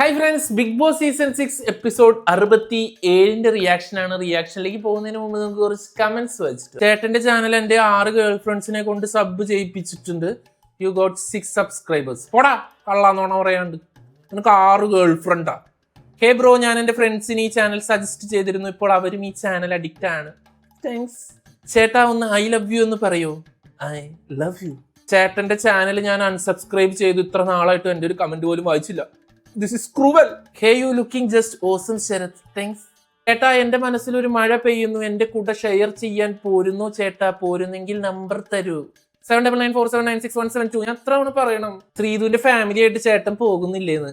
Hi friends Big Boss season six episode അറുപത്തി ഏഴിന്റെ reaction ആണ് റിയാക്ഷനിലേക്ക് പോകുന്നതിന് മുമ്പ് നമുക്ക് കുറച്ച് കമന്റ്സ് വെച്ചിട്ട് ചേട്ടന്റെ ചാനൽ എന്റെ ആറ് ഗേൾ ഫ്രണ്ട്സിനെ കൊണ്ട് സബ് ചെയ്യിപ്പിച്ചിട്ടുണ്ട്. യു ഗോട്ട് സിക്സ് സബ്സ്ക്രൈബേഴ്സ് പോടാ കള്ളാന്നോണ പറയാണ്ട്. നിനക്ക് ആറ് ഗേൾ ഫ്രണ്ടാ ഹേ ബ്രോ ഞാൻ എന്റെ ഫ്രണ്ട്സിന് ഈ ചാനൽ സജസ്റ്റ് ചെയ്തിരുന്നു. ഇപ്പോൾ അവരും ഈ ചാനൽ അഡിക്റ്റ് ആണ്. താങ്ക്സ് ചേട്ടാ ഒന്ന് ഐ ലവ് യു എന്ന് പറയൂ? ഐ ലവ് യു ചേട്ടന്റെ ചാനൽ ഞാൻ അൺസബ്സ്ക്രൈബ് ചെയ്തു. ഇത്ര നാളായിട്ട് എന്റെ ഒരു കമന്റ് പോലും വായിച്ചില്ല. This is cruel hey you looking just awesome Sharath thanks ചേട്ടാ എന്റെ മനസ്സിൽ ഒരു മഴ പെയ്യുന്നു. എന്റെ കൂടെ ഷെയർ ചെയ്യാൻ പോരുന്നു ചേട്ടാ. പോരുന്നെങ്കിൽ നമ്പർ തരൂ. Seven double nine four seven nine six one seven two ഞാൻ എത്ര തവണ പറയണം? ശ്രീതുവിന്റെ ഫാമിലി ആയിട്ട് ചേട്ടൻ പോകുന്നില്ലേന്ന്.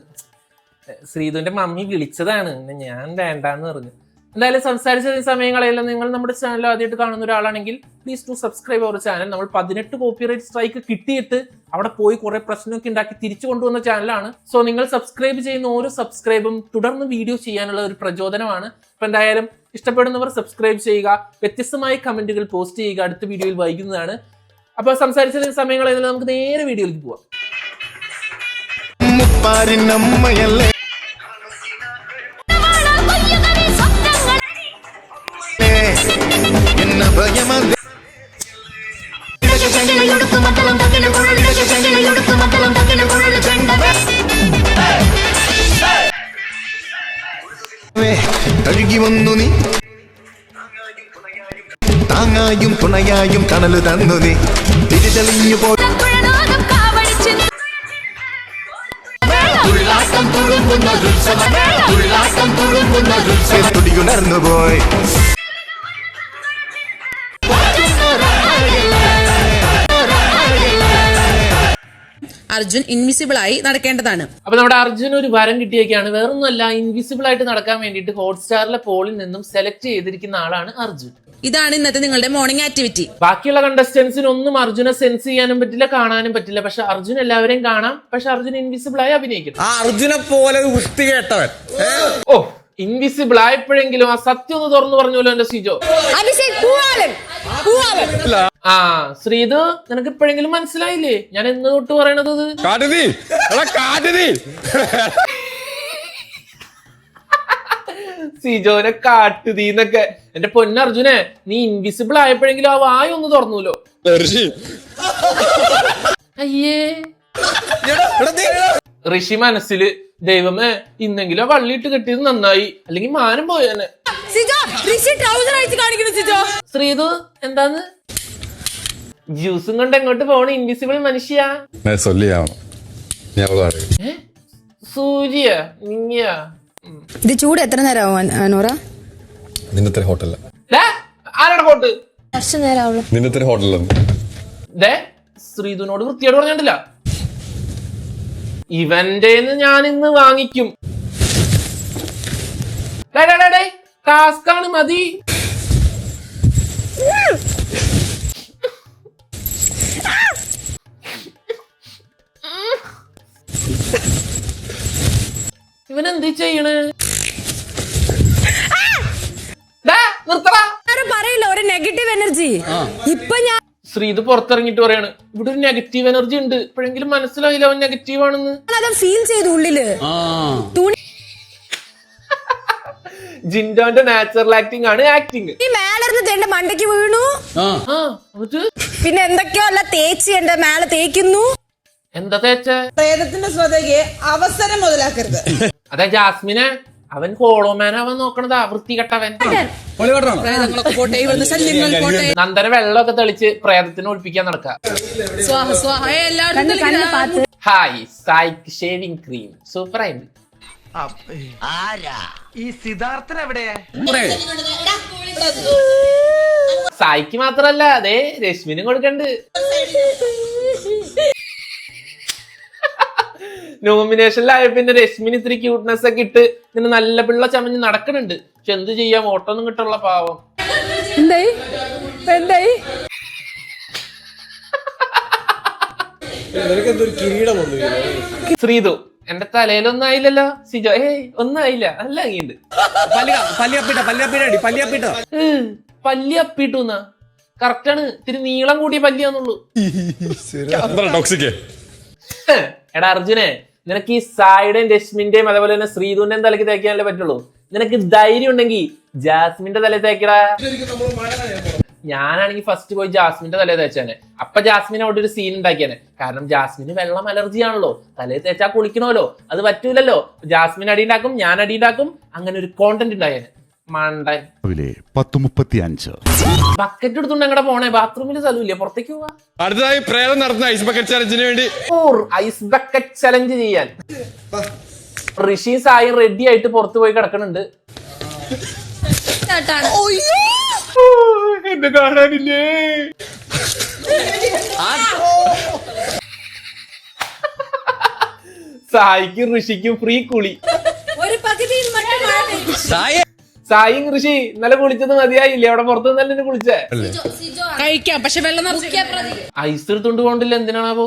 ശ്രീതുവിന്റെ മമ്മി വിളിച്ചതാണ്. ഞാൻ വേണ്ടാന്ന് പറഞ്ഞു. എന്തായാലും സംസാരിച്ച സമയങ്ങളെല്ലാം നിങ്ങൾ നമ്മുടെ ചാനൽ ആദ്യമായിട്ട് കാണുന്ന ഒരാളാണെങ്കിൽ പ്ലീസ് ടു സബ്സ്ക്രൈബ് അവർ ചാനൽ നമ്മൾ പതിനെട്ട് കോപ്പിറൈറ്റ് സ്ട്രൈക്ക് കിട്ടിയിട്ട് അവിടെ പോയി കുറെ പ്രശ്നമൊക്കെ ഉണ്ടാക്കി തിരിച്ചു കൊണ്ടുവന്ന ചാനലാണ് സോ നിങ്ങൾ സബ്സ്ക്രൈബ് ചെയ്യുന്ന ഓരോ സബ്സ്ക്രൈബും തുടർന്ന് വീഡിയോ ചെയ്യാനുള്ള ഒരു പ്രചോദനമാണ്. അപ്പൊ എന്തായാലും ഇഷ്ടപ്പെടുന്നവർ സബ്സ്ക്രൈബ് ചെയ്യുക വ്യത്യസ്തമായ കമന്റുകൾ പോസ്റ്റ് ചെയ്യുക അടുത്ത വീഡിയോയിൽ വൈകുന്നതാണ്. അപ്പൊ സംസാരിച്ച സമയങ്ങളിൽ നമുക്ക് നേരെ വീഡിയോയിലേക്ക് പോവാം. കഴുകി വന്നു നീ താങ്ങായും തുണയായും കണൽ തന്നു നീ തിരിതെളിഞ്ഞു പോ തുടിയുണർന്നു പോയി അർജുൻ ഇൻവിസിബിൾ ആയി നടക്കേണ്ടതാണ്. അപ്പൊ നമ്മുടെ അർജുൻ ഒരു വരം കിട്ടിയൊക്കെയാണ് വേറൊന്നുമല്ല ഇൻവിസിബിൾ ആയിട്ട് നടക്കാൻ വേണ്ടിയിട്ട് ഹോട്ട്സ്റ്റാറിലെ പോളിൽ നിന്നും സെലക്ട് ചെയ്തിരിക്കുന്ന ആളാണ് അർജുൻ. ഇതാണ് ഇന്നത്തെ നിങ്ങളുടെ മോർണിംഗ് ആക്ടിവിറ്റി ബാക്കിയുള്ള കണ്ടസ്റ്റൻസിന് ഒന്നും അർജുനെ സെൻസ് ചെയ്യാനും പറ്റില്ല കാണാനും പറ്റില്ല. പക്ഷെ അർജുൻ എല്ലാവരെയും കാണാം. പക്ഷെ അർജുൻ ഇൻവിസിബിൾ ആയി അഭിനയിക്കണം ആ അർജുനെ പോലെ വൃത്തി കേട്ടവൻ ഓ ഇൻവിസിബിൾ ആയപ്പോഴെങ്കിലും ആ സത്യം ഒന്ന് തുറന്നു പറഞ്ഞല്ലോ എന്റെ സിജോ ആ ശ്രീത് നിനക്ക് ഇപ്പോഴെങ്കിലും മനസ്സിലായില്ലേ? ഞാൻ എന്ന് തൊട്ട് പറയണത് സിജോനെ കാട്ടുതീ എന്നൊക്കെ. എന്റെ പൊന്നർജുനെ നീ ഇൻവിസിബിൾ ആയപ്പോഴെങ്കിലും ആ വായ ഒന്ന് തുറന്നുല്ലോ അയ്യേ. ഋഷി മനസ്സിൽ ദൈവമേ ഇന്നെങ്കിലും ആ വള്ളിയിട്ട് കെട്ടിയത് നന്നായി. അല്ലെങ്കിൽ മാനം പോയനെ. സിജോ ഋഷി ട്രൗസർ അഴിച്ച് കാണിക്കുന്നു സിജോ. ശ്രീതു എന്താന്ന്? ജ്യൂസും കൊണ്ട് എങ്ങോട്ട് പോണ? ഇൻവിസിബിൾ മനുഷ്യ. സൂര്യ ഇത് ചൂട് എത്ര നേരമാവും നോറ നിന്നത്തെ നേരം നിന്നത്തെ ശ്രീധുനോട് വൃത്തിയോട് പറഞ്ഞിട്ടില്ല. ഇവന്റെ ഞാൻ ഇന്ന് വാങ്ങിക്കും ടാസ്ക് ആണ് മതി. ഇവൻ എന്ത് ചെയ്യണ് നിർത്തടാ. പറയില്ല ഒരു നെഗറ്റീവ് എനർജി ഇപ്പൊ ഞാൻ ശ്രീ ഇത് പുറത്തിറങ്ങിട്ട് പറയാണ് ഇവിടെ ഒരു നെഗറ്റീവ് എനർജി ഉണ്ട്. ഇപ്പോഴെങ്കിലും മനസ്സിലായില്ല അവൻ നെഗറ്റീവ് ആണെന്ന്. അത് ഫീൽ ചെയ്തു ഉള്ളിൽ. ജിൻഡോന്റെ നാച്ചുറൽ ആക്ടിങ് ആണ് ആക്ടിങ് മേലർന്ന് തേണ്ട മണ്ടയ്ക്ക് വീണു. പിന്നെ എന്തൊക്കെയോ അല്ല തേച്ച് എന്റെ മേലെ തേക്കുന്നു. എന്താ തേച്ച? പ്രേതത്തിന്റെ ശ്രദ്ധയ്ക്ക് അവസരം മുതലാക്കരുത്. അതെ ജാസ്മിനെ? അവൻ കോളോമാൻ അവൻ നോക്കണത് വൃത്തികെട്ടവൻ നന്ദന വെള്ളമൊക്കെ തെളിച്ച് പ്രേതത്തിന് ഒളിപ്പിക്കാൻ നടക്ക. സ്വാഹ സ്വാഹ ഏ, എല്ലാവരും കണ്ണ് കണ്ണ് തെളിയില്ല. പാത്ത് ഹായ് സൈക്ക് ഷേവിംഗ് ക്രീം സൂപ്പർ ആയിട്ട് ഈ സിദ്ധാർത്ഥൻ എവിടെയാ? സായിക്ക് മാത്രല്ല അതെ രശ്മിനും കൊടുക്കണ്ട്. നോമിനേഷനിലായ പിന്നെ രശ്മിന് ഇത്തിരി ക്യൂട്ട്നെസ് ഒക്കെ ഇട്ട് ഇങ്ങനെ നല്ല പിള്ള ചമഞ്ഞ് നടക്കണുണ്ട്. പക്ഷെ എന്ത് ചെയ്യാം? ഓട്ടൊന്നും കിട്ടുള്ള പാവം. എന്തായി? എന്തായി? ശ്രീതു എന്റെ തലയിലൊന്നും ആയില്ലല്ലോ. സിജോ ഏയ് ഒന്നും ആയില്ല. നല്ല അങ്ങിണ്ട് പല്ലിയപ്പിട്ട പല്ലിയപ്പിട്ട പല്ലിയപ്പിട്ട. പല്ലി അപ്പിട്ടുന്ന കറക്റ്റ് ആണ്. ഇത്തിരി നീളം കൂടിയ പല്ലിയാന്നുള്ളൂ. എടാ അർജുനെ നിനക്ക് ഈ സായിയുടെയും രശ്മിന്റെയും അതേപോലെ തന്നെ ശ്രീധുവിന്റെയും തലയ്ക്ക് തേക്കാനല്ലേ പറ്റുള്ളൂ? നിനക്ക് ധൈര്യം ഉണ്ടെങ്കിൽ ജാസ്മിന്റെ തലയിൽ തേക്കടാ. ഞാനാണെങ്കിൽ ഫസ്റ്റ് പോയി ജാസ്മിന്റെ തലയിൽ തേച്ചാനെ. അപ്പൊ ജാസ്മിൻ അവിടെ ഒരു സീൻ ഉണ്ടാക്കിയാനെ. കാരണം ജാസ്മിന് വെള്ളം അലർജി ആണല്ലോ. തലയിൽ തേച്ചാ കുളിക്കണമല്ലോ. അത് പറ്റൂലല്ലോ. ജാസ്മിൻ അടി ഉണ്ടാക്കും ഞാൻ അടി ഉണ്ടാക്കും. അങ്ങനെ ഒരു കോണ്ടന്റ് ഉണ്ടായേനെ. മണ്ടൻ. രാവിലെ പത്ത് മുപ്പത്തി അഞ്ച് ബക്കറ്റ് എടുത്തുകൊണ്ട് അങ്ങടെ പോണേ ബാത്റൂമിൽ സ്ഥലമില്ല? പുറത്തേക്ക് പോവാ. അടുത്തതായി പ്രേതം നടത്തുന്ന ഐസ് ബക്കറ്റ് ചലഞ്ചിന് വേണ്ടി. ഐസ് ബക്കറ്റ് ചലഞ്ച് ചെയ്യാൻ. ഋഷി സായി റെഡി ആയിട്ട് പുറത്തു പോയി കിടക്കണുണ്ട്. എന്നെ കാണാനില്ലേ? സായിക്കും ഋഷിക്കും ഫ്രീ കുളി. ഒരു പകുതിയിൽ മറ്റു. സായും ഋഷി ഇന്നലെ കുളിച്ചത് മതിയായില്ലേ? അവിടെ പുറത്ത് നിന്നല്ലേ കുളിച്ചേ? കഴിക്കാം പക്ഷെ വെള്ളം ഐസ് എടുത്തോണ്ട് പോകണ്ടില്ല എന്തിനാണാവോ?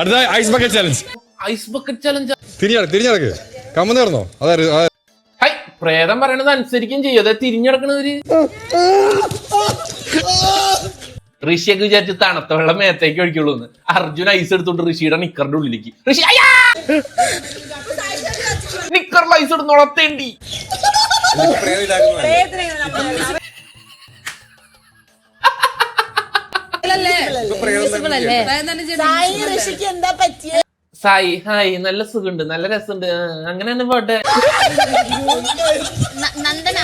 അടുത്ത ice bucket challenge ice bucket challenge തിരിഞ്ഞടക്ക് കമ്മന്ന് ഹൈ പ്രേതം പറയണത് അനുസരിക്കും ചെയ്യും. അതെ തിരിഞ്ഞടക്കണവര് ഋഷിയൊക്കെ വിചാരിച്ച് തണുത്ത വെള്ളം മേത്തേക്ക് ഒഴിക്കുള്ളൂ എന്ന് അർജുൻ ഐസ് എടുത്തോണ്ട് ഋഷിയുടെ നിക്കറിന്റെ ഉള്ളിലേക്ക്. ഋഷി അയ്യാ! നിക്കറിൽ ലൈസ് ഇടുന്ന ഉണർത്തേണ്ടി. സായി ഋഷിക്ക് എന്താ പറ്റിയ സായി ഹായ് നല്ല സുഖമുണ്ട് നല്ല രസമുണ്ട്. അങ്ങനെ തന്നെ പോട്ടെ. നന്ദന.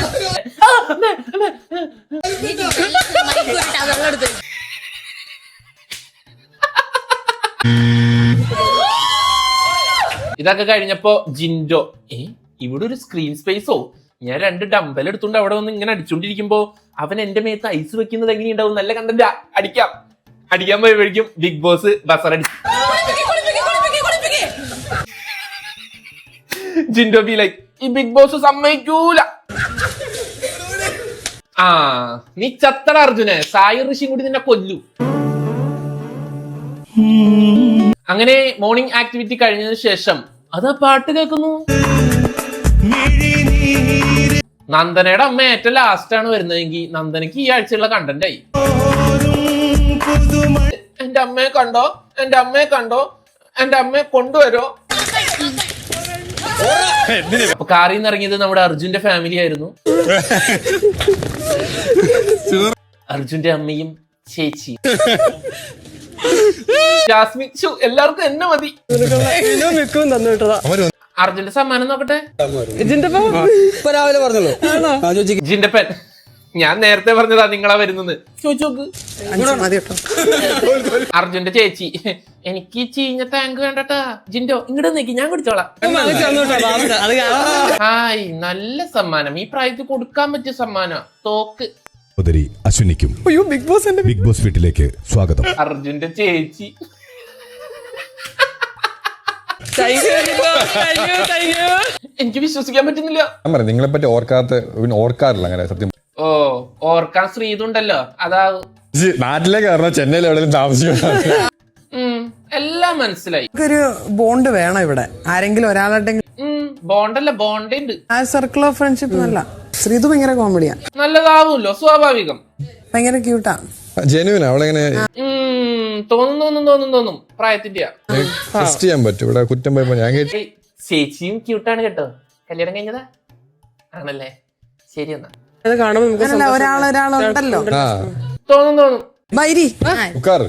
ഇതൊക്കെ കഴിഞ്ഞപ്പോ ജിൻഡോ ഏ ഇവിടെ ഒരു സ്ക്രീൻ സ്പേസോ ഞാൻ രണ്ട് ഡംബൽ എടുത്തുകൊണ്ട് അവിടെ വന്ന് ഇങ്ങനെ അടിച്ചോണ്ടിരിക്കുമ്പോ അവൻ എന്റെ മേത്ത് ഐസ് വെക്കുന്നത് എങ്ങനെയുണ്ടാവും? നല്ല കണ്ടന്റ് അടിക്കാം. അടിക്കാൻ പോയപ്പോഴേക്കും ബിഗ് ബോസ് ബസറടി ജിൻഡോ ബി ലൈക്ക് ഈ ബിഗ് ബോസ് സമ്മതിക്കൂല. ആ നീ ചത്തട അർജുനെ. സായി ഋഷിയും കൂടി നിന്നെ കൊല്ലു. അങ്ങനെ മോർണിംഗ് ആക്ടിവിറ്റി കഴിഞ്ഞതിന് ശേഷം അതാ പാട്ട് കേൾക്കുന്നു നന്ദനയുടെ അമ്മ ഏറ്റവും ലാസ്റ്റ് ആണ് വരുന്നതെങ്കിൽ നന്ദനക്ക് ഈ ആഴ്ചയുള്ള കണ്ടന്റ് ആയി. എന്റെ അമ്മയെ കണ്ടോ? എന്റെ അമ്മയെ കണ്ടോ? എന്റെ അമ്മയെ കൊണ്ടുവരോ? അപ്പൊ കാറിൽ നിന്ന് ഇറങ്ങിയത് നമ്മുടെ അർജുന്റെ ഫാമിലി ആയിരുന്നു. അർജുന്റെ അമ്മയും ചേച്ചിയും. ജാസ്മിൻ എല്ലാവർക്കും എന്നെ മതി. അർജുന്റെ സമ്മാനം നോക്കട്ടെ? രാവിലെ പറഞ്ഞല്ലോ. ജിന്റെ പെൻ ഞാൻ നേരത്തെ പറഞ്ഞതാ നിങ്ങളാ വരുന്നത്. ചോദിച്ചു നോക്ക്. അർജുന്റെ ചേച്ചി എനിക്ക് ഈ ചീഞ്ഞ ടാങ്ക് വേണ്ടട്ടാ. ജിൻഡോ ഇങ്ങോട്ട് നിക്ക് ഞാൻ കുടിച്ചോളാം. ഹായ് നല്ല സമ്മാനം. ഈ പ്രായത്തിൽ കൊടുക്കാൻ പറ്റിയ സമ്മാനം തോക്ക്. സഹോദരി അശ്വിനിക്കും അയ്യോ ബിഗ് ബോസ് എന്റെ ബിഗ് ബോസ് വീട്ടിലേക്ക് സ്വാഗതം. അർജുന്റെ ചേച്ചി. എനിക്ക് വിശ്വസിക്കാൻ പറ്റുന്നില്ല. ഞാൻ പറയാം നിങ്ങളെ പറ്റി ഓർക്കാത്ത പിന്നെ ഓർക്കാറില്ല അങ്ങനെ സത്യം. ഓ ഓർക്കാൻ ശ്രീതുണ്ടല്ലോ. അതാ നാട്ടിലേക്ക് കാരണം ചെന്നൈയിൽ എവിടെയും താമസിക്കണം? ഉം, എല്ലാം മനസ്സിലായി. ഒരു ബോണ്ട് വേണം ഇവിടെ. ആരെങ്കിലും ഒരാളായിട്ടെങ്കിലും ഉം, ബോണ്ടല്ല ബോണ്ടേ ഉണ്ട്. ആ സർക്കിൾ ഓഫ് ഫ്രണ്ട്ഷിപ്പ് നല്ല ശ്രീതു ഭയങ്കര കോമഡിയാ നല്ലതാവുമല്ലോ സ്വാഭാവികം. ഭയങ്കര ക്യൂട്ടാ ജെനുവിൻ അവളെങ്ങനെ? ഉം, തോന്നും തോന്നും തോന്നും തോന്നും. പ്രായത്തിന്റെ ടെസ്റ്റ് ചെയ്യാൻ പറ്റും. ഇവിടെ കുറ്റം പോയപ്പോ ഞാൻ കേട്ടു ചേച്ചിയും ക്യൂട്ടാണ് കേട്ടോ. കല്യാണം കഴിഞ്ഞതാ? ആണല്ലേ? ശരി എന്നാ. അത് കാണുമ്പോ നമുക്ക് അല്ല ഒരാൾ ഒരാളുണ്ടല്ലോ. ആ. തോന്നും തോന്നും. ബൈരി. ഉക്കാറ്.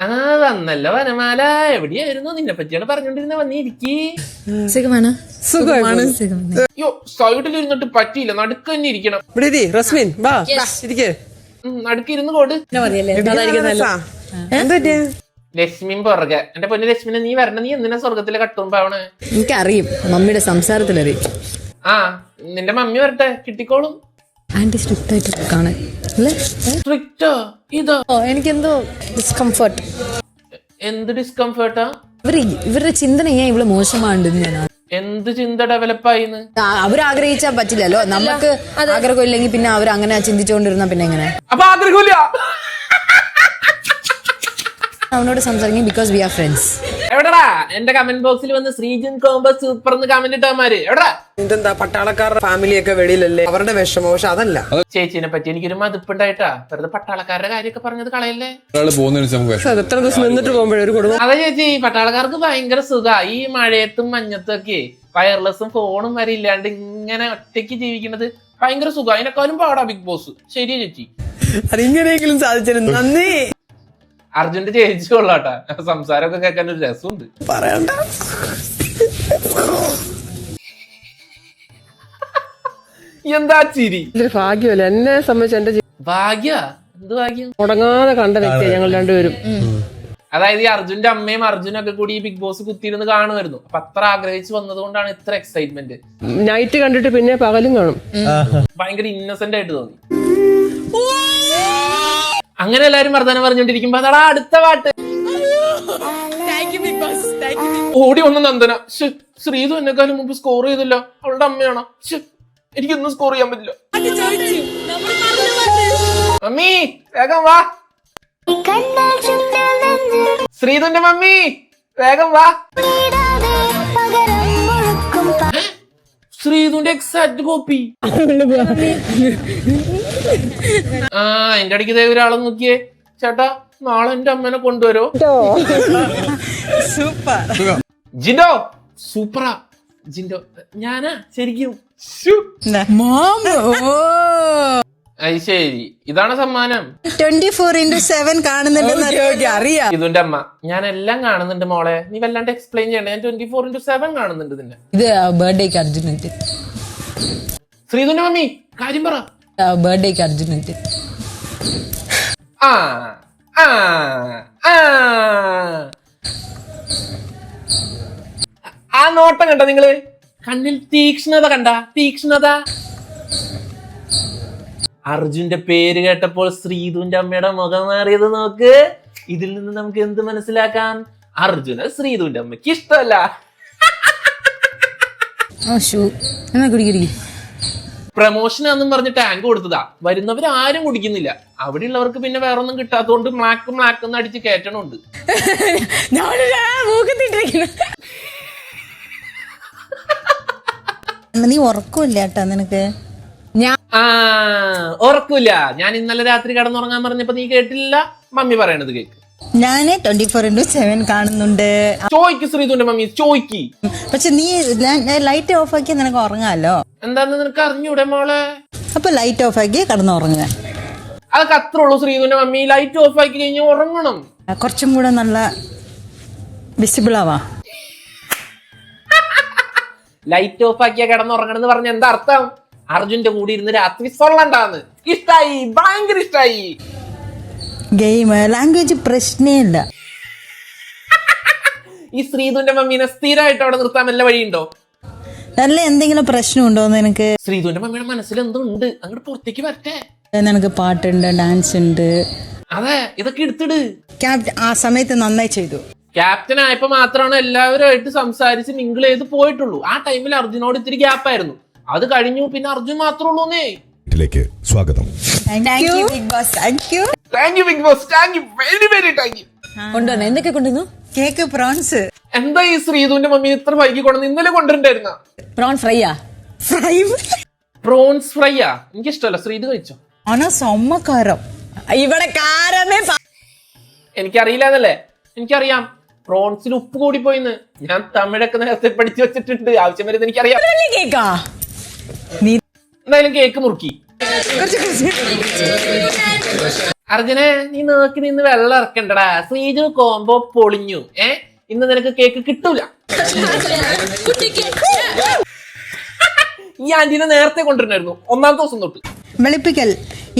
ആ വന്നല്ലോ വനമാല. എവിടെയായിരുന്നു? നിന്നെ പറ്റിയാണ് പറഞ്ഞോണ്ടിരുന്ന. വന്നിരിക്കേ. സുഖമാണ്. അയ്യോ സൈഡിൽ ഇരുന്നിട്ട് പറ്റിയില്ല നടുക്ക് തന്നെ ഇരിക്കണം റസ്മിൻ വാ. ഇരിക്കേ. ഉം, നടുക്ക് ഇരുന്ന് കോട്? ലക്ഷ്മിയും പുറകെ. എന്റെ പൊന്നു ലക്ഷ്മിനെ നീ വരണ നീ എന്തിനാ സ്വർഗത്തിലെ കട്ടുമ്പാണ് എനിക്കറിയും. മമ്മിയുടെ സംസാരത്തിലറിയും ആ നിന്റെ മമ്മി വരട്ടെ. കിട്ടിക്കോളും. ആന്റി സ്ട്രിക്റ്റ് ആയിട്ട് കാണാൻ സ്ട്രിക്റ്റോ? ഇതോ. എനിക്കെന്തോ ഡിസ്കംഫർട്ട് എന്ത് ഡിസ്കംഫർട്ടാ ഇവർ ഇവരുടെ ചിന്തന ഞാൻ ഇവൾ മോശമാണ്ടെന്ന് ഞാൻ എന്ത് ചിന്ത ഡെവലപ്പ് ആയി അവർ അവരാഗ്രഹിച്ചാൽ പറ്റില്ലല്ലോ. നമുക്ക് ആഗ്രഹം ഇല്ലെങ്കിൽ പിന്നെ അവർ അങ്ങനെ ചിന്തിച്ചുകൊണ്ടിരുന്ന പിന്നെ എങ്ങനെ? അപ്പൊ ആഗ്രഹമില്ല. അവനോട് സംസാരിക്കും ബിക്കോസ് വി ആർ ഫ്രണ്ട്സ് എവിടെടാ? എന്റെ കമന്റ് ബോക്സിൽ വന്ന് ശ്രീജിൻ കോമ്പസ് സൂപ്പർ എന്ന് കമന്റ് ഇട്ടവന്മാര്. എവിടാ ഇതെന്താ പട്ടാളക്കാരുടെ ഫാമിലിയൊക്കെ വെളിയിലല്ലേ? അവരുടെ വിഷമം പക്ഷെ അതല്ല. ചേച്ചിനെ പറ്റി എനിക്കൊരു മതിപ്പുണ്ടായിട്ടാ. വെറുതെ പട്ടാളക്കാരുടെ കാര്യമൊക്കെ പറഞ്ഞത് കളയല്ലേ? എത്ര ദിവസം നിന്നിട്ട് പോകുമ്പോഴേ ഒരു കുടുംബം അതെ ചേച്ചി പട്ടാളക്കാർക്ക് ഭയങ്കര സുഖ. ഈ മഴയത്തും മഞ്ഞത്തും ഒക്കെ വയർലെസ്സും ഫോണും വരെ ഇല്ലാണ്ട് ഇങ്ങനെ ഒറ്റയ്ക്ക് ജീവിക്കുന്നത് ഭയങ്കര സുഖ. അതിനെക്കാളും പാടാ ബിഗ് ബോസ്. ശരിയാ ചേച്ചി. അതിങ്ങനെയെങ്കിലും സാധിച്ചിരുന്നു നന്ദി. അർജുന്റെ ചേച്ചി കൊള്ളാട്ടാ സംസാരമൊക്കെ കേൾക്കാൻ ഒരു രസമുണ്ട്. പറയണ്ട. എന്താ ചിരി? ഭാഗ്യമല്ല എന്നെ സംബന്ധിച്ച് എന്റെ ഭാഗ്യ? എന്ത് ഭാഗ്യം? മുടങ്ങാതെ കണ്ട വ്യക്തിയാണ് ഞങ്ങൾ രണ്ടുപേരും. അതായത് ഈ അർജുന്റെ അമ്മയും അർജുനും ഒക്കെ കൂടി ഈ ബിഗ് ബോസ് കുത്തിയിരുന്ന് കാണുമായിരുന്നു. അപ്പൊ അത്ര ആഗ്രഹിച്ചു വന്നതുകൊണ്ടാണ് ഇത്ര എക്സൈറ്റ്മെന്റ് നൈറ്റ് കണ്ടിട്ട് പിന്നെ പകലും കാണും. ഭയങ്കര ഇന്നസെന്റ് ആയിട്ട് തോന്നി. അങ്ങനെ എല്ലാരും വർദ്ധനം പറഞ്ഞോണ്ടിരിക്കുമ്പോ അതാ അടുത്ത പാട്ട്. ഓടി വന്ന നന്ദന. ശ്രീതു എന്നെക്കാളും മുമ്പ് സ്കോർ ചെയ്തില്ല. അവളുടെ അമ്മയാണോ? എനിക്കൊന്നും സ്കോർ ചെയ്യാൻ പറ്റില്ല. മമ്മി വേഗം വാ. ശ്രീധുന്റെ മമ്മി വേഗം വാ. ശ്രീതുന്റെ എക്സാക്ട് കോപ്പി ആ എന്റെ അടിക്ക് ദേ ഒരാളെ നോക്കിയേ. ചേട്ടാ നാളെ എന്റെ അമ്മനെ കൊണ്ടുവരോ. സൂപ്പർ ജിൻഡോ സൂപ്പറാ. ജിൻഡോ ഞാനാ? ശരിക്കും. അത് ശരി. ഇതാണ് സമ്മാനം. ട്വന്റി ഫോർ ഇന്റു സെവൻ കാണുന്നുണ്ട് അറിയാം. ഇതിന്റെ അമ്മ. ഞാൻ എല്ലാം കാണുന്നുണ്ട് മോളെ. നീ വല്ലാണ്ട് എക്സ്പ്ലെയിൻ ചെയ്യണ്ട. ഞാൻ ട്വന്റി ഫോർ ഇന്റു സെവൻ കാണുന്നുണ്ട് നിന്നെ. ഇത് ബർത്ത്ഡേക്ക് അർജുനന്റെ ശ്രീധുന്റെ മമ്മി കാര്യം പറ. ബർത്ത്ഡേക്ക് അർജുനന്റെ ആ ആ ആ. ആ നോട്ടം കണ്ട നിങ്ങൾ? കണ്ണിൽ തീക്ഷ്ണത കണ്ട? തീക്ഷ്ണത. അർജുന്റെ പേര് കേട്ടപ്പോൾ ശ്രീധുവിന്റെ അമ്മയുടെ മുഖം മാറിയത് നോക്ക്. ഇതിൽ നിന്ന് നമുക്ക് എന്ത് മനസ്സിലാക്കാം? അർജുന ശ്രീധുവിന്റെ അമ്മയ്ക്ക് ഇഷ്ടമല്ല. പ്രമോഷൻ എന്നും പറഞ്ഞ് ടാങ്ക് കൊടുത്തതാ. വരുന്നവർ ആരും കുടിക്കുന്നില്ല. അവിടെ ഉള്ളവർക്ക് പിന്നെ വേറെ ഒന്നും കിട്ടാത്തതുകൊണ്ട് മ്ലാക്ക് മ്ലാക്ക് എന്ന് അടിച്ച് കയറ്റണമുണ്ട് നീ ഉറക്കമില്ല കേട്ടോ നിനക്ക്. ഞാൻ ഉറക്കൂല ഞാൻ ഇന്നലെ രാത്രി കടന്നുറങ്ങാൻ പറഞ്ഞപ്പോ നീ കേട്ടില്ല. മമ്മി പറയണത് കേക്ക്. ഞാൻ ട്വന്റി ഫോർ ഇന്റു സെവൻ കാണുന്നുണ്ട്. ചോയ്ക്ക് ശ്രീതുന്റെ മമ്മി ചോയ്ക്ക്. പക്ഷെ നീ ലൈറ്റ് ഓഫ് ആക്കി നിനക്ക് ഉറങ്ങാലോ? എന്താന്ന് നിനക്ക് അറിഞ്ഞൂടെ മോളെ? അപ്പൊ ലൈറ്റ് ഓഫ് ആക്കി കടന്നുറങ്ങുക. അതൊക്കെ അത്ര ഉള്ളൂ ശ്രീതുന്റെ മമ്മി. ലൈറ്റ് ഓഫ് ആക്കി കഴിഞ്ഞാൽ ഉറങ്ങണം. കുറച്ചും കൂടെ നല്ല വിസിബിൾ ആവാ. ലൈറ്റ് ഓഫ് ആക്കിയ കിടന്നുറങ്ങണെന്ന് പറഞ്ഞ എന്താ അർത്ഥം? അർജുന്റെ കൂടെ ഇരുന്ന് രാത്രി സൊള്ളണ്ടാന്ന്. ഇഷ്ടായി ഭയങ്കര ഇഷ്ടായി. ഗെയിം ലാംഗ്വേജ് പ്രശ്നേ ഇല്ല. ഈ ശ്രീതുന്റെ മമ്മീനെ സ്ഥിരമായിട്ട് അവിടെ നിർത്താൻ വല്ല വഴിയുണ്ടോ? നല്ല എന്തെങ്കിലും പ്രശ്നമുണ്ടോ നിനക്ക്? ശ്രീതുന്റെ മമ്മിയുടെ മനസ്സിൽ എന്തോ ഉണ്ട് അങ്ങോട്ട് പുറത്തേക്ക് വരട്ടെ. നിനക്ക് പാട്ടുണ്ട് ഡാൻസ് ഉണ്ട് അതെ ഇതൊക്കെ എടുത്തിട്. ക്യാപ്റ്റൻ ആ സമയത്ത് നന്നായി ചെയ്തു. ക്യാപ്റ്റൻ ആയപ്പോ മാത്രമാണ് എല്ലാവരുമായിട്ട് സംസാരിച്ച് മിങ്കിൾ ചെയ്ത് പോയിട്ടുള്ളൂ. ആ ടൈമിൽ അർജുനോട് ഇത്തിരി ഗ്യാപ്പ് ആയിരുന്നു. അത് കഴിഞ്ഞു പിന്നെ അർജുൻ മാത്രമേ ഉള്ളൂന്നേ ിലേക്ക് സ്വാഗതം. Thank you Big Boss thank you very very thank you കൊണ്ടുവന്നു? എന്തൊക്കെ കൊണ്ടുവന്നു? കേക്ക് പ്രോൺസ് എന്താ ഈ ശ്രീധുവിന്റെ മമ്മി ഇത്ര വൈകി കൊണ്ടു ഇന്നലെ കൊണ്ടുവരണ്ടായിരുന്ന? പ്രോൺ ഫ്രൈയാ ഫ്രൈ പ്രോൺസ് ഫ്രൈയാ എനിക്കിഷ്ടമല്ല. ശ്രീധു കഴിച്ചോ? ആണോ? സൊമ്മക്കാരം. ഇവിടെ കാരമേ എനിക്കറിയില്ല എന്നല്ലേ? എനിക്കറിയാം. പ്രോൺസിൽ ഉപ്പ് കൂടി പോയിന്ന് ഞാൻ തമിഴൊക്കെ നേരത്തെ പഠിച്ചു വെച്ചിട്ടുണ്ട്. ആവശ്യം വരുന്നത് എനിക്കറിയാം. എന്തായാലും കേക്ക് മുറുക്കി. അർജുനെ നീ നോക്കി നിന്ന് വെള്ളം ഇറക്കണ്ടടാ. ശ്രീജു കോംബോ പൊളിഞ്ഞു. ഏ? ഇന്ന് നിനക്ക് കേക്ക് കിട്ടൂല. ഈ ആന്റീനെ നേരത്തെ കൊണ്ടുവരണായിരുന്നു ഒന്നാം ദിവസം തൊട്ട്. വെളുപ്പിക്കൽ.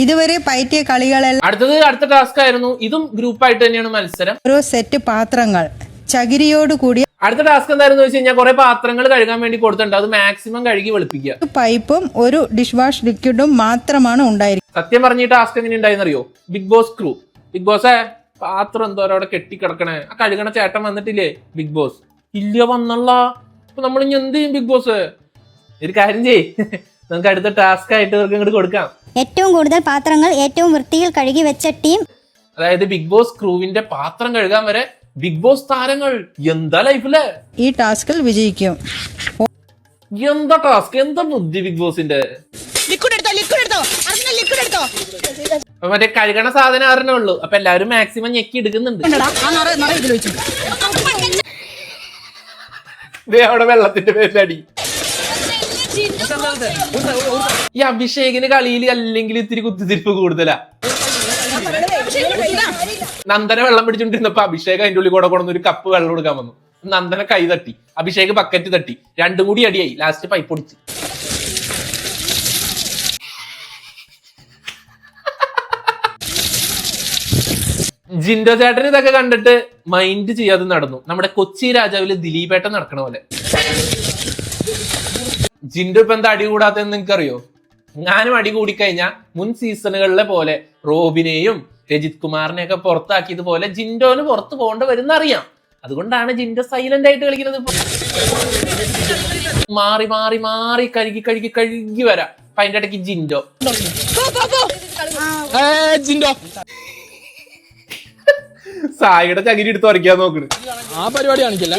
ഇതുവരെ പയറ്റിയ കളികളെല്ലാം അടുത്തത് അടുത്ത ടാസ്ക് ആയിരുന്നു. ഇതും ഗ്രൂപ്പായിട്ട് തന്നെയാണ് മത്സരം. ഓരോ സെറ്റ് പാത്രങ്ങൾ. ചകിരിയോട് കൂടിയ അടുത്ത ടാസ്ക് എന്തായിരുന്നു വെച്ച് കഴിഞ്ഞാൽ കുറെ പാത്രങ്ങൾ കഴുകാൻ വേണ്ടി കൊടുത്തിട്ടുണ്ട്. അത് മാക്സിമം കഴുകി വെളുപ്പിക്കുക. പൈപ്പും ഒരു ഡിഷ് വാഷ് ലിക്വിഡും മാത്രമാണ് ഉണ്ടായിരിക്കുന്നത്. സത്യം പറഞ്ഞ ഈ ടാസ്ക് എങ്ങനെ ഉണ്ടായെന്നറിയോ? ബിഗ് ബോസ് ക്രൂ ബിഗ് ബോസേ പാത്രം എന്തോ അവിടെ കെട്ടിക്കിടക്കണേ. ആ കഴുകണ ചേട്ടൻ വന്നിട്ടില്ലേ? ബിഗ് ബോസ് ഇല്ല വന്നുള്ള അപ്പൊ നമ്മൾ ഇനി എന്ത് ചെയ്യും ബിഗ് ബോസ് ഒരു കാര്യം ചെയ് നമുക്ക് അടുത്ത ടാസ്ക് ആയിട്ട് ഇവർക്ക് ഇങ്ങോട്ട് കൊടുക്കാം. ഏറ്റവും കൂടുതൽ പാത്രങ്ങൾ ഏറ്റവും വൃത്തിയിൽ കഴുകി വെച്ച ടീം അതായത് ബിഗ് ബോസ് ക്രൂവിന്റെ പാത്രം കഴുകാൻ വരെ ബിഗ് ബോസ് താരങ്ങൾ എന്താ ലൈഫിൽ ഈ ടാസ്കിൽ വിജയിക്കും. എന്താ ടാസ്ക് എന്താ ബുദ്ധി ബിഗ് ബോസിന്റെ മറ്റേ കഴുകണ സാധനം അറിഞ്ഞേ ഉള്ളൂ. അപ്പൊ എല്ലാവരും മാക്സിമം ഞെക്കി എടുക്കുന്നുണ്ട്. ദേ അവിടെ വെള്ളത്തിന്റെ പേരിലടി ഈ അഭിഷേകിന് കളിയിൽ അല്ലെങ്കിൽ ഇത്തിരി കുത്തിത്തിരിപ്പ് കൂടുതലാ. നന്ദന വെള്ളം പിടിച്ചോണ്ടിരുന്നപ്പോ അഭിഷേക് അതിന്റെ ഉള്ളിൽ കൂടെ കൊണ്ടുവന്ന് ഒരു കപ്പ് വെള്ളം കൊടുക്കാൻ വന്നു. നന്ദന കൈ തട്ടി. അഭിഷേക് ബക്കറ്റ് തട്ടി. രണ്ടും കൂടി അടിയായി. ലാസ്റ്റ് പൈപ്പ് ഒടിച്ച് ജിൻഡോ ചേട്ടൻ ഇതൊക്കെ കണ്ടിട്ട് മൈൻഡ് ചെയ്യാതെ നടന്നു. നമ്മുടെ കൊച്ചി രാജാവിൽ ദിലീപേട്ടൻ നടക്കണ പോലെ. ജിൻഡോ ഇപ്പൊ എന്താ അടി കൂടാത്തെന്ന് നിങ്ങൾക്കറിയോ? ഞാനും അടി കൂടിക്കഴിഞ്ഞാൽ മുൻ സീസണുകളിലെ പോലെ റോബിനെയും രജിത് കുമാറിനെയൊക്കെ പുറത്താക്കിയതുപോലെ ജിൻഡോന് പുറത്ത് പോകേണ്ട വരുന്ന അറിയാം അതുകൊണ്ടാണ് ജിൻഡോ സൈലന്റ് ആയിട്ട് കളിക്കുന്നത് മാറി മാറി മാറി കഴുകി കഴുകി കഴുകി വരാം. അപ്പൊ അതിന്റെ ഇടയ്ക്ക് ജിൻഡോ. ജിൻഡോ. സായിയുടെ ചകിരി എടുത്ത് വരയ്ക്കാൻ നോക്കണ്. ആ പരിപാടി കാണിക്കല്ല?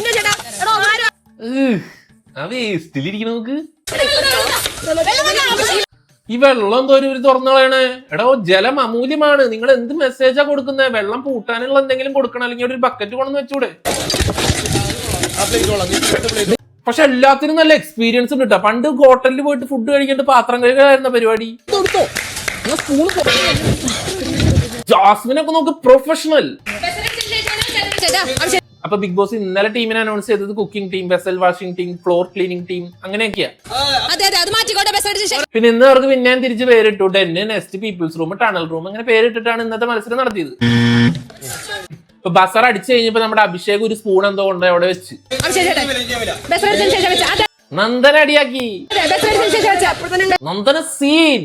ആ വേസ്റ്റിലിരിക്കണ നോക്ക്. ഈ വെള്ളം എന്തോ ഒരു തുറന്നു കളയണേ. എടോ ജലം അമൂല്യമാണ്. നിങ്ങൾ എന്ത് മെസ്സേജാ കൊടുക്കുന്നത് വെള്ളം പൂട്ടാനുള്ള എന്തെങ്കിലും കൊടുക്കണം അല്ലെങ്കിൽ ഒരു ബക്കറ്റ് കൊണ്ടെന്ന് വെച്ചൂടെ? പക്ഷെ എല്ലാത്തിനും നല്ല എക്സ്പീരിയൻസ് ഉണ്ട് കേട്ടോ പണ്ട് ഹോട്ടലിൽ പോയിട്ട് ഫുഡ് കഴിക്കേണ്ട പാത്രം കഴുകായിരുന്ന പരിപാടി? ജാസ്മിനൊക്കെ നോക്ക് പ്രൊഫഷണൽ അപ്പൊ ബിഗ് ബോസ് ഇന്നലെ ടീമിനെ അനൗൺസ് ചെയ്തത് cooking team vessel washing team floor cleaning team അങ്ങനെയൊക്കെയാ. അതെ അതെ അത് മാറ്റിക്കോട്ടെ ബസ് അടിച്ച് ശരി. പിന്നെ ഇന്ന് അവർക്ക് പിന്നെ തിരിച്ച് പേരിട്ടു. ഡെന്ന് next peoples room tunnel room അങ്ങനെ പേരിട്ടിട്ടാണ് ഇന്നത്തെ മത്സരം നടത്തിയത്. ഇപ്പൊ ബസർ അടിച്ചു കഴിഞ്ഞപ്പോ നമ്മുടെ അഭിഷേക് ഒരു സ്പൂൺ എന്തോ ഉണ്ട് അവിടെ വെച്ച്. നന്ദന അടിയാക്കി. നന്ദന സീൻ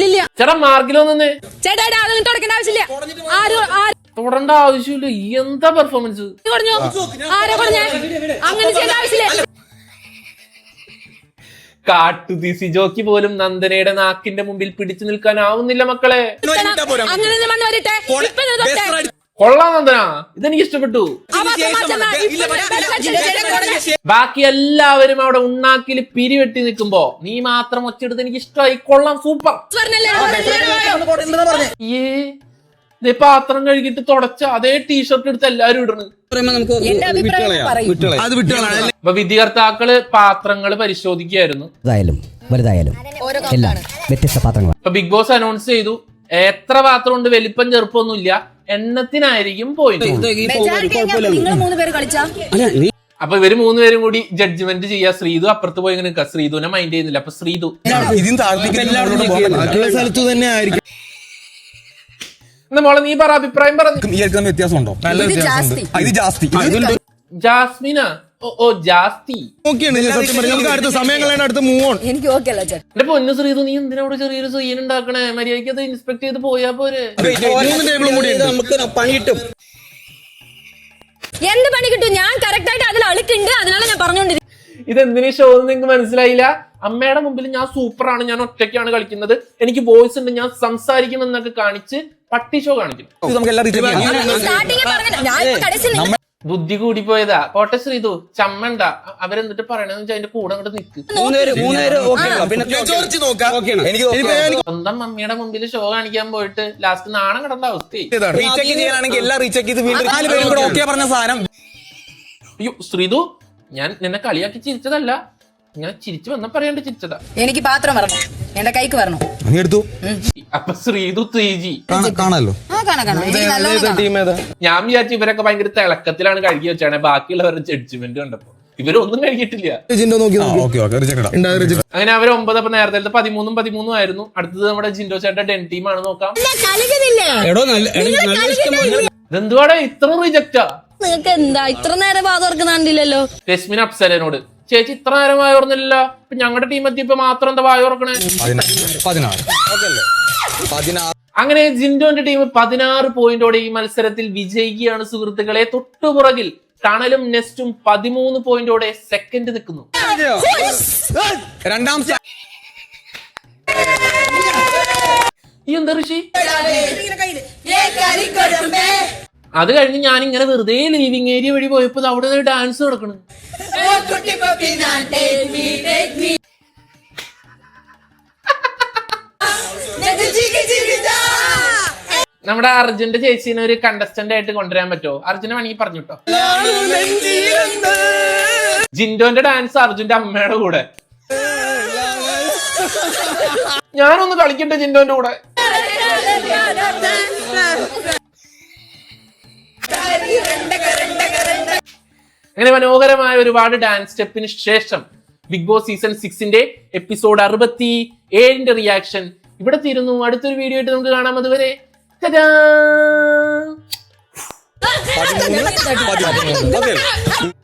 സി ചേട്ടാ മാർഗിലോ നിന്ന് ചേട്ടാ തുടക്കേണ്ട ആവശ്യമില്ല. ആര് ആര് തൊടണ്ട ആവശ്യമില്ല. എന്താ പെർഫോമൻസ് കുറഞ്ഞു ആരെ കുറഞ്ഞ അങ്ങനെ ചെയ്യേണ്ട ആവശ്യമില്ല. കാട്ടുതീസി ജോക്കി പോലും നന്ദനയുടെ നാക്കിന്റെ മുമ്പിൽ പിടിച്ചു നിൽക്കാൻ ആവുന്നില്ല മക്കളെ അങ്ങനെ മണ്ണ് വരട്ടെ. കൊള്ളാം നന്ദന. ഇതെനിക്ക് ഇഷ്ടപ്പെട്ടു. ബാക്കി എല്ലാവരും അവിടെ ഉണ്ണാക്കിൽ പിരിവെട്ടി നിൽക്കുമ്പോ നീ മാത്രം ഒച്ചെടുത്ത് എനിക്ക് ഇഷ്ടമായി കൊള്ളാം സൂപ്പർ. ഏ പാത്രം കഴുകിട്ട് തുടച്ച അതേ ടീഷർട്ട് എടുത്ത് എല്ലാരും ഇടണ്. അപ്പൊ വിധികർത്താക്കൾ പാത്രങ്ങൾ പരിശോധിക്കുകയായിരുന്നു. വലുതായാലും വലുതായാലും എല്ലാം വ്യത്യസ്ത പാത്രങ്ങൾ ഇപ്പൊ ബിഗ് ബോസ് അനൗൺസ് ചെയ്തു. എത്ര പാത്രം ഉണ്ട്? വലിപ്പം ചെറുപ്പമൊന്നുമില്ല എണ്ണത്തിനായിരിക്കും പോയിന്റ് നിങ്ങൾ മൂന്ന് പേര് കളിച്ചാ? അപ്പൊ ഇവർ മൂന്നുപേരും കൂടി ജഡ്ജ്മെന്റ് ചെയ്യാ. ശ്രീതു അപ്പുറത്ത് പോയി ഇങ്ങനെ നിൽക്കുക ശ്രീതുവിനെ മൈൻഡ് ചെയ്യുന്നില്ല. അപ്പൊ ശ്രീതു സ്ഥലത്ത് തന്നെ ആയിരിക്കും. എന്നാ മോളെ നീ പറ അഭിപ്രായം പറഞ്ഞു വ്യത്യാസമുണ്ടോ? ജാസ്മിന? ഓ ഓ ജാസ്തി. ഓക്കെയാണ് സത്യം നമുക്ക് അടുത്ത സമയങ്ങളാണ് അടുത്ത മൂവ് ഓൺ എനിക്ക് ഓക്കെ അല്ല ചേട്ടാ എന്റെ പൊന്നു ശ്രീതു നീ എന്തിനാ അവിടെ ചെറിയൊരു സീൻ ഉണ്ടാക്കണേ? മര്യാദയ്ക്ക് അത് ഇൻസ്പെക്ട് ചെയ്ത് പോയാ പോരെ. മൂന്ന് ടേബിളും കൂടി ഉണ്ട്. നമുക്ക് പണി കിട്ടും എന്ത് പണി കിട്ടും? ഞാൻ കറക്റ്റ് ആയിട്ട് അതിൽ അളുക്കുണ്ട് അതിനാണ് ഞാൻ പറഞ്ഞോണ്ടിരിക്കുന്നത് ഇതെന്തിനു ഷോ എന്ന് നിങ്ങൾക്ക് മനസ്സിലായില്ല? അമ്മയുടെ മുമ്പിൽ ഞാൻ സൂപ്പറാണ് ഞാൻ ഒറ്റയ്ക്കാണ് കളിക്കുന്നത്. എനിക്ക് വോയിസ് ഉണ്ട് ഞാൻ സംസാരിക്കും എന്നൊക്കെ കാണിച്ച് പട്ടി ഷോ കാണിക്കും. ഇത് നമുക്ക് എല്ലാം റീച്ച് സ്റ്റാർട്ടിങ് പറഞ്ഞ ഞാൻ ഇപ്പൊ ബുദ്ധി കൂടി കൂടിപ്പോയതാ. കോട്ടെ ശ്രീതു ചമ്മണ്ട. അവരെന്നിട്ട് പറയണെന്ന് വെച്ചാൽ അതിന്റെ കൂടെ അങ്ങോട്ട് നിക്ക്. മൂന്നുപേര് മൂന്നുപേര് ഓക്കെ പിന്നെ ചോദിച്ചു നോക്കാം. എനിക്ക് സ്വന്തം മമ്മിയുടെ മുമ്പിൽ ഷോ കാണിക്കാൻ പോയിട്ട് ലാസ്റ്റ് നാണം കിടന്ന അവസ്ഥയായി റീചെക്ക് ചെയ്യാനാണെങ്കിൽ എല്ലാം റീചെക്ക് ചെയ്ത് വീണ്ടും നാല് പേരും കൂടെ ഓക്കെ പറഞ്ഞ സാധനം. അയ്യോ ശ്രീതു ഞാൻ നിന്നെ കളിയാക്കി ചിരിച്ചതല്ല. ഞാൻ ചിരിച്ചു വന്ന പറയണ്ട ചിരിച്ചതാ. എനിക്ക് പാത്രം വരണം. എന്റെ കൈക്ക് വരണം. നീ എടുത്തു അപ്പൊ ശ്രീതു ത്രീ ജി കാണാലോ? ഞാൻ വിചാരിച്ചു ഇവരൊക്കെ ഭയങ്കര തിളക്കത്തിലാണ് കഴുകി വെച്ചാണ് ബാക്കിയുള്ളവരുടെ ജഡ്ജ്മെന്റ് കണ്ടപ്പോ. ഇവരൊന്നും കഴിക്കിട്ടില്ല അങ്ങനെ അവർ ഒമ്പത് അപ്പൊ നേരത്തെ പതിമൂന്നും പതിമൂന്നും ആയിരുന്നു. അടുത്തത് നമ്മുടെ ജിൻഡോ ചേട്ടൻ ഡെൻ ടീമാണ് നോക്കാം. എടോ നല്ല ഇതെന്തുവാടെ? ഇത്ര റിജക്റ്റാ നിങ്ങൾക്ക് എന്താ ഇത്ര നേരം വാ തുറക്കുന്നുണ്ടില്ലല്ലോ രശ്മിൻ അപ്സരനോട് ചേച്ചി ഇത്ര നേരം വായ തുറന്നില്ല ഇപ്പൊ ഞങ്ങളുടെ ടീം എത്തിയപ്പോ മാത്രം എന്താ വായ തുറക്കണേ? പതിനാറ് ഓക്കെ അല്ലേ പതിനാറ് അങ്ങനെ ജിൻഡോന്റെ ടീം പതിനാറ് പോയിന്റോടെ ഈ മത്സരത്തിൽ വിജയിക്കുകയാണ് സുഹൃത്തുക്കളെ. തൊട്ടുപുറകിൽ ടണലും നെസ്റ്റും പതിമൂന്ന് പോയിന്റോടെ സെക്കൻഡ് നിൽക്കുന്നു. രണ്ടാം ഈ എന്താ ഋഷി? അത് കഴിഞ്ഞ് ഞാൻ ഇങ്ങനെ വെറുതെ ലിവിങ് ഏരിയ വഴി പോയപ്പോൾ അവിടെ അവിടെ ഡാൻസ് നടക്കണ്. നമ്മുടെ അർജുന്റെ ചേച്ചീനെ ഒരു കണ്ടസ്റ്റന്റ് ആയിട്ട് കൊണ്ടുവരാൻ പറ്റുമോ? അർജുന വേണമെങ്കിൽ പറഞ്ഞുട്ടോ ജിൻഡോന്റെ ഡാൻസ് അർജുന്റെ അമ്മയുടെ കൂടെ. ഞാനൊന്ന് കളിക്കട്ടെ ജിൻഡോന്റെ കൂടെ. അങ്ങനെ മനോഹരമായ ഒരുപാട് ഡാൻസ് സ്റ്റെപ്പിന് ശേഷം ബിഗ് ബോസ് സീസൺ സിക്സിന്റെ എപ്പിസോഡ് അറുപത്തി ഏഴിന്റെ റിയാക്ഷൻ ഇവിടെ തീരുന്നു. അടുത്തൊരു വീഡിയോ ആയിട്ട് നമുക്ക് കാണാം അതുവരെ. ഓക്കെ